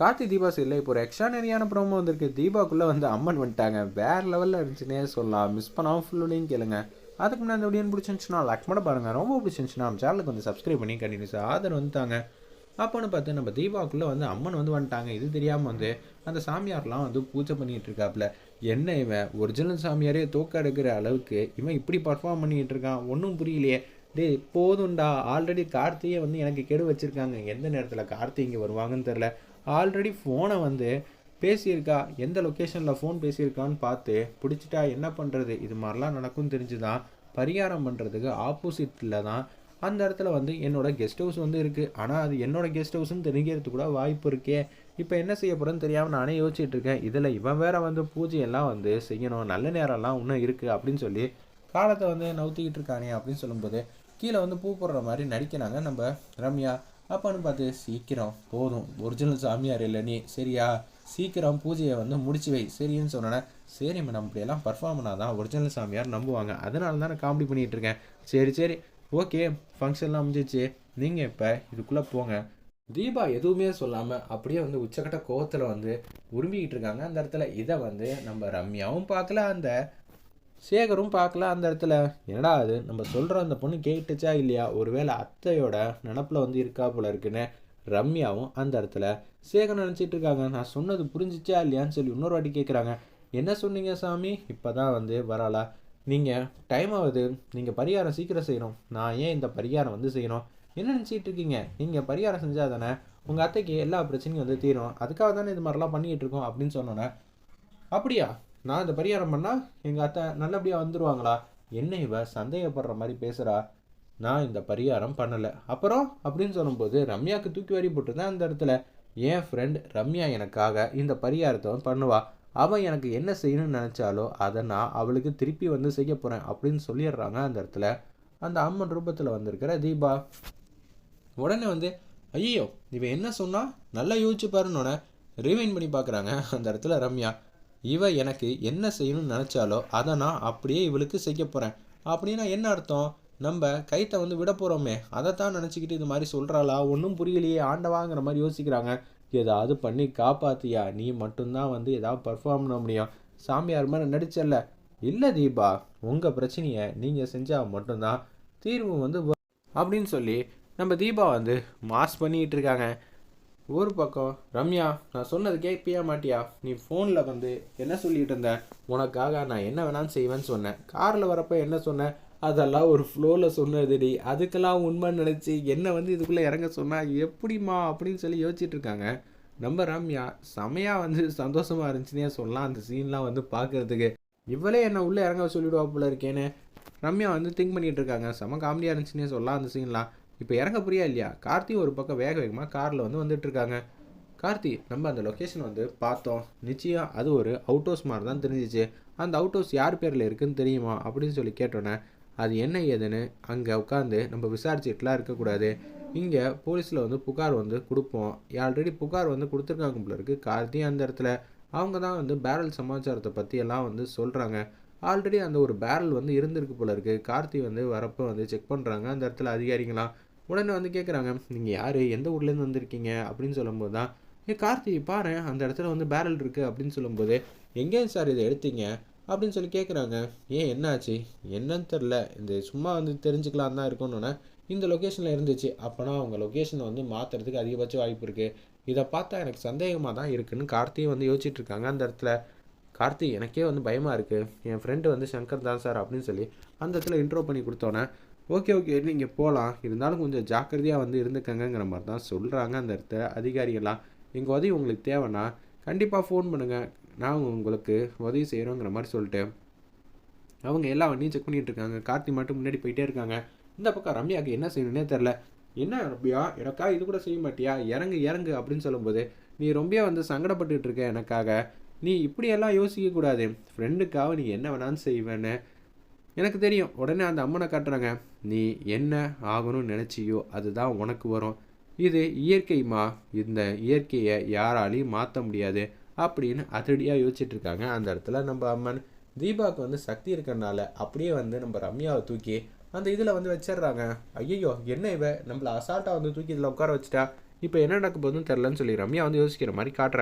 கார்த்தி தீபா இல்லை இப்போ ஒரு எக்ஸ்ட்ரானரியான ப்ரோமோ வந்திருக்கு. தீபாக்குள்ளே வந்து அம்மன் வந்துட்டாங்க. வேறு லெவலில் இருந்துச்சுன்னே சொல்லலாம். மிஸ் பண்ணாமல் ஃபுல்லுடையும் கேளுங்க. அதுக்கு முன்னாடி இந்த வீடியோ பிடிச்சிருந்துச்சுன்னா லைக் பண்ண பாருங்கள் ரொம்ப பிடிச்சிருந்துச்சுன்னா நம்ம சேனலுக்கு வந்து சப்ஸ்கிரைப் பண்ணி கண்டினியூஸ் ஆதரவு வந்துட்டாங்க. அப்போன்னு பார்த்து நம்ம தீபாவுக்குள்ளே வந்து அம்மன் வந்து வந்துட்டாங்க. இது தெரியாமல் வந்து அந்த சாமியார்லாம் வந்து பூஜை பண்ணிகிட்டு இருக்காப்புல என்ன இவன்? ஒரிஜினல் சாமியாரே தோக்க எடுக்கிற அளவுக்கு இவன் இப்படி பர்ஃபார்ம் பண்ணிகிட்டு இருக்கான். ஒன்றும் புரியலையே. டேய் போதும்டா. ஆல்ரெடி கார்த்தியை வந்து எனக்கு கெடு வச்சுருக்காங்க. எந்த நேரத்தில் கார்த்தி இங்கே வருவாங்கன்னு தெரில ஆல்ரெடி ஃபோனை வந்து பேசியிருக்கா. எந்த லொக்கேஷனில் ஃபோன் பேசியிருக்கான்னு பார்த்து பிடிச்சிட்டா என்ன பண்ணுறது இது மாதிரிலாம் நடக்கும் தெரிஞ்சு தான் பரிகாரம் பண்ணுறதுக்கு ஆப்போசிட்டில் தான் அந்த இடத்துல வந்து என்னோட கெஸ்ட் ஹவுஸ் வந்து இருக்குது ஆனால் அது என்னோடய கெஸ்ட் ஹவுஸ்னு தெரிஞ்சுக்கிறது கூட வாய்ப்பு இருக்கே. இப்போ என்ன செய்ய போகிறேன்னு தெரியாமல் நானே யோசிச்சுட்டு இருக்கேன். இதில் இவன் வேற வந்து பூஜையெல்லாம் வந்து செய்யணும். நல்ல நேரம்லாம் இன்னும் இருக்குது அப்படின்னு சொல்லி காலத்தை வந்து நவுத்திக்கிட்டு இருக்கானே அப்படின்னு சொல்லும்போது கீழே வந்து பூ போடுற மாதிரி நடிக்கிறாங்க நம்ம ரம்யா. அப்பான்னு பார்த்து சீக்கிரம் போதும். ஒரிஜினல் சாமியார் இல்லை நீ. சரியா? சீக்கிரம் பூஜையை வந்து முடிச்சு வை. சரின்னு சொன்னேன் சரி மேடம் இப்படியெல்லாம் பர்ஃபார்ம் பண்ணாதான் ஒரிஜினல் சாமியார் நம்புவாங்க. அதனால தான் நான் காமெடி பண்ணிகிட்டு இருக்கேன். சரி சரி. ஓகே ஃபங்க்ஷன்லாம் முடிஞ்சிச்சு. நீங்கள் இப்போ இதுக்குள்ளே போங்க. தீபா எதுவுமே சொல்லாமல் அப்படியே வந்து உச்சக்கட்ட கோவத்தில் வந்து உருமிக்கிட்டு இருக்காங்க. அந்த இடத்துல இதை வந்து நம்ம ரம்யாவும் பார்க்கல. அந்த சேகரும் பார்க்கல அந்த இடத்துல. என்னடா அது நம்ம சொல்கிற அந்த பொண்ணு கேட்டுச்சா இல்லையா? ஒருவேளை அத்தையோட நினப்பில் வந்து இருக்கா போல இருக்குன்னு ரம்யாவும் அந்த இடத்துல. சேகர் நினச்சிட்டு இருக்காங்க. நான் சொன்னது புரிஞ்சிச்சா இல்லையான்னு சொல்லி இன்னொரு வாட்டி கேட்குறாங்க என்ன சொன்னீங்க சாமி? இப்போ தான் வந்து வராளா? நீங்கள் டைம் ஆகுது. நீங்கள் பரிகாரம் சீக்கிரம் செய்யணும். நான் ஏன் இந்த பரிகாரம் வந்து செய்யணும்? என்ன நினச்சிட்டு இருக்கீங்க? நீங்கள் பரிகாரம் செஞ்சால் தானே உங்கள் அத்தைக்கு எல்லா பிரச்சனையும் வந்து தீரும். அதுக்காக தானே இது மாதிரிலாம் பண்ணிக்கிட்டு இருக்கோம் அப்படின்னு சொன்னோன்னே. அப்படியா? நான் இந்த பரிகாரம் பண்ணால் எங்கள் அத்தை நல்லபடியாக வந்துடுவாங்களா என்ன இவ சந்தேகப்படுற மாதிரி பேசுகிறா நான் இந்த பரிகாரம் பண்ணலை. அப்புறம் அப்படின்னு சொல்லும்போது ரம்யாவுக்கு தூக்கி வாரி போட்டுருந்தேன் அந்த இடத்துல. என் ஃப்ரெண்ட் ரம்யா எனக்காக இந்த பரிகாரத்தை பண்ணுவா. அவன் எனக்கு என்ன செய்யணும்னு நினச்சாலோ அதை நான் அவளுக்கு திருப்பி வந்து செய்ய போகிறேன் அப்படின்னு சொல்லிடுறாங்க அந்த இடத்துல. அந்த அம்மன் ரூபத்தில் வந்திருக்கிற தீபா. உடனே வந்து ஐயோ இவன் என்ன சொன்னால் நல்லா யோசிச்சு பாருன்னொன்னே ரிவைன் பண்ணி பார்க்குறாங்க அந்த இடத்துல ரம்யா. இவ எனக்கு என்ன செய்யணும்னு நினச்சாலோ அதை நான் அப்படியே இவளுக்கு செய்ய போகிறேன் அப்படின்னா என்ன அர்த்தம்? நம்ம கைத்தை வந்து விட போகிறோமே அதைத்தான் நினச்சிக்கிட்டு இது மாதிரி சொல்கிறாளா ஒன்றும் புரியலையே ஆண்டவாங்கிற மாதிரி யோசிக்கிறாங்க. ஏதாவது பண்ணி காப்பாத்தியா? நீ மட்டும்தான் வந்து ஏதாவது பர்ஃபார்ம் பண்ண முடியும். சாமியார் மாதிரி நடிச்சல இல்லை தீபா உங்கள் பிரச்சனையை நீங்கள் செஞ்சால் மட்டும்தான் தீர்வு வந்து அப்படின்னு சொல்லி நம்ம தீபா வந்து மாஸ் பண்ணிக்கிட்டு இருக்காங்க. ஒரு பக்கம் ரம்யா நான் சொன்னது கேட்பியா மாட்டியா? நீ ஃபோனில் வந்து என்ன சொல்லிட்டு இருந்த? உனக்காக நான் என்ன வேணாலும் செய்வேன்னு சொன்னேன். காரில் வரப்போ என்ன சொன்னேன் அதெல்லாம் ஒரு ஃப்ளோவில் சொன்னதுடி அதுக்கெல்லாம் உண்மை நினச்சி என்னை வந்து இதுக்குள்ளே இறங்க சொன்னால் எப்படிம்மா அப்படின்னு சொல்லி யோசிச்சுட்டு இருக்காங்க. நம்ம ரம்யா செமையாக வந்து சந்தோஷமாக இருந்துச்சுன்னே சொல்லலாம். அந்த சீன்லாம் வந்து பார்க்குறதுக்கு. இவளே என்னை உள்ளே இறங்க சொல்லிவிடுவா போல இருக்கேன்னு ரம்யா வந்து திங்க் பண்ணிகிட்டு இருக்காங்க. செம காமெடியாக இருந்துச்சுன்னே சொல்லலாம் அந்த சீன்லாம் இப்போ இறங்க புரியா இல்லையா? கார்த்தி ஒரு பக்கம் வேக வேகமாக காரில் வந்து வந்துட்டு இருக்காங்க கார்த்தி நம்ம அந்த லொக்கேஷன் வந்து பார்த்தோம். நிச்சயம் அது ஒரு அவுட் ஹவுஸ் மாதிரி தான் தெரிஞ்சிச்சு. அந்த அவுட் ஹவுஸ் யார் பேரில் இருக்குன்னு தெரியுமா? அப்படின்னு சொல்லி கேட்டோன்னே அது என்ன ஏதுன்னு அங்கே உட்காந்து நம்ம விசாரிச்சுட்டுலாம் இருக்கக்கூடாது. இங்கே போலீஸில் வந்து புகார் வந்து கொடுப்போம். ஆல்ரெடி புகார் வந்து கொடுத்துருக்காங்க போல இருக்குது கார்த்தி அந்த இடத்துல. அவங்க தான் வந்து பேரல் சமாச்சாரத்தை பற்றி எல்லாம் வந்து சொல்கிறாங்க ஆல்ரெடி அந்த ஒரு பேரல் வந்து இருந்திருக்கு போல இருக்குது கார்த்தி வந்து வரப்போ வந்து செக் பண்ணுறாங்க அந்த இடத்துல அதிகாரிங்களாம் உடனே வந்து கேட்குறாங்க நீங்கள் யார்? எந்த ஊர்லேருந்து வந்திருக்கீங்க? அப்படின்னு சொல்லும்போது தான் ஏ கார்த்தி பாரு அந்த இடத்துல வந்து பேரல் இருக்குது அப்படின்னு சொல்லும்போது எங்கேயும் சார் இதை எடுத்தீங்க? அப்படின்னு சொல்லி கேட்குறாங்க ஏன் என்னாச்சு? என்னன்னு தெரில இந்த சும்மா வந்து தெரிஞ்சுக்கலாம் தான் இருக்கணுன்னே இந்த லொக்கேஷனில் இருந்துச்சு. அப்போனா அவங்க லொக்கேஷனை வந்து மாற்றுறதுக்கு அதிகபட்ச வாய்ப்பு இருக்குது இதை பார்த்தா எனக்கு சந்தேகமாக தான் இருக்குதுன்னு கார்த்தியும் வந்து யோசிச்சுட்டு இருக்காங்க அந்த இடத்துல. கார்த்தி எனக்கே வந்து பயமாக இருக்குது என் ஃப்ரெண்டு வந்து சங்கர் தான் சார் அப்படின்னு சொல்லி அந்த இடத்துல இன்ட்ரோ பண்ணி கொடுத்தோன்னே ஓகே ஓகே நீங்கள் போகலாம் இருந்தாலும் கொஞ்சம் ஜாக்கிரதையாக வந்து இருந்துக்கங்கிற மாதிரி தான் சொல்கிறாங்க அந்த இடத்த அதிகாரிகள்லாம். எங்கள் உதவி உங்களுக்கு தேவைன்னா கண்டிப்பாக ஃபோன் பண்ணுங்கள் நான் உங்களுக்கு உதவி செய்கிறோங்கிற மாதிரி சொல்லிட்டு அவங்க எல்லா வண்டியும் செக் பண்ணிகிட்டு இருக்காங்க. கார்த்தி மட்டும் முன்னாடி போயிட்டே இருக்காங்க. இந்த பக்கம் ரம்யாவுக்கு என்ன செய்யணுன்னே தெரில என்ன ரம்யா எனக்கா இது கூட செய்ய மாட்டியா? இறங்கு இறங்கு அப்படின்னு சொல்லும்போது நீ ரொம்ப வந்து சங்கடப்பட்டுட்டு இருக்க எனக்காக. நீ இப்படியெல்லாம் யோசிக்கக்கூடாது. ஃப்ரெண்டுக்காக நீ என்ன வேணாலும் செய்வேன்னு எனக்கு தெரியும். உடனே அந்த அம்மனை காட்டுறாங்க. நீ என்ன ஆகணும்னு நினச்சியோ அதுதான் உனக்கு வரும். இது இயற்கைமா இந்த இயற்கையை யாராலையும் மாற்ற முடியாது. அப்படின்னு அதிரடியாக யோசிச்சுட்டு இருக்காங்க. அந்த இடத்துல நம்ம அம்மன் தீபாவுக்கு வந்து சக்தி இருக்கிறனால அப்படியே வந்து நம்ம ரம்யாவை தூக்கி அந்த இதில் வந்து வச்சிடுறாங்க. ஐயோ என்ன இவ? நம்மளை அசால்ட்டாக வந்து தூக்கி இதில் உட்கார வச்சுட்டா? இப்போ என்ன நடக்க போகுதுன்னு தெரிலன்னு சொல்லி ரம்யா வந்து யோசிக்கிற மாதிரி காட்டுறாங்க.